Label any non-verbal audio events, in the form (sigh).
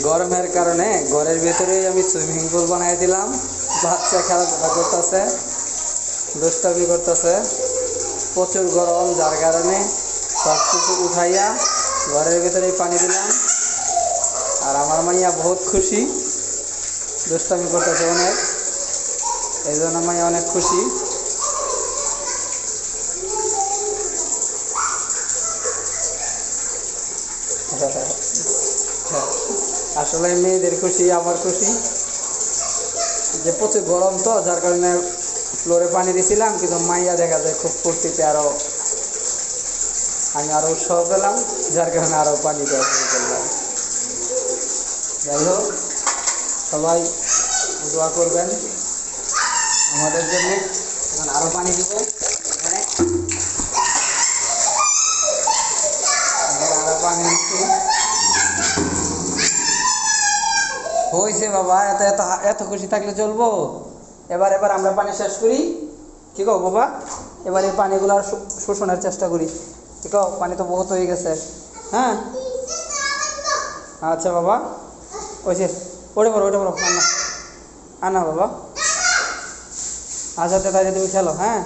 গরমের কারণে ঘরের ভেতরেই আমি সুইমিং পুল বানাই দিলাম। বাচ্চা খেলাধুলা করতেছে, দুষ্টামি করতেছে। প্রচুর গরম, যার কারণে সব কিছু উঠাইয়া ঘরের ভেতরেই পানি দিলাম। আর আমার মাইয়া বহুত খুশি, দুষ্টামি করতেছে অনেক। এই জন্য মাইয়া অনেক খুশি। (laughs) আসলে মেয়েদের খুশি, আমার খুশি। যে প্রচুর গরম তো, যার কারণে ফ্লোরে পানি দিছিলাম, কিন্তু মাইয়া দেখা যায় খুব ফুর্তিতে আরও আমি আরও উৎসাহ পেলাম, যার কারণে আরও পানি দেওয়া শুরু করলাম। যাই হোক, সবাই দোয়া করবেন আমাদের জন্য। এখন আরও পানি দিব। এখানে। এখানে আরও পানি দিচ্ছি। হয়েছে বাবা, এত এত এত খুশি থাকলে চলবো। এবার এবার আমরা পানি শেষ করি। কি কো বাবা? এবার এই পানিগুলো আর শোষণের চেষ্টা করি। কি কো পানি তো বহুত হয়ে গেছে। হ্যাঁ? আচ্ছা বাবা। ওইছে ওটা পড়ো ওটা পড়ো, আনা। আনা বাবা। আচ্ছা তাহলে তুমি খেলো হ্যাঁ?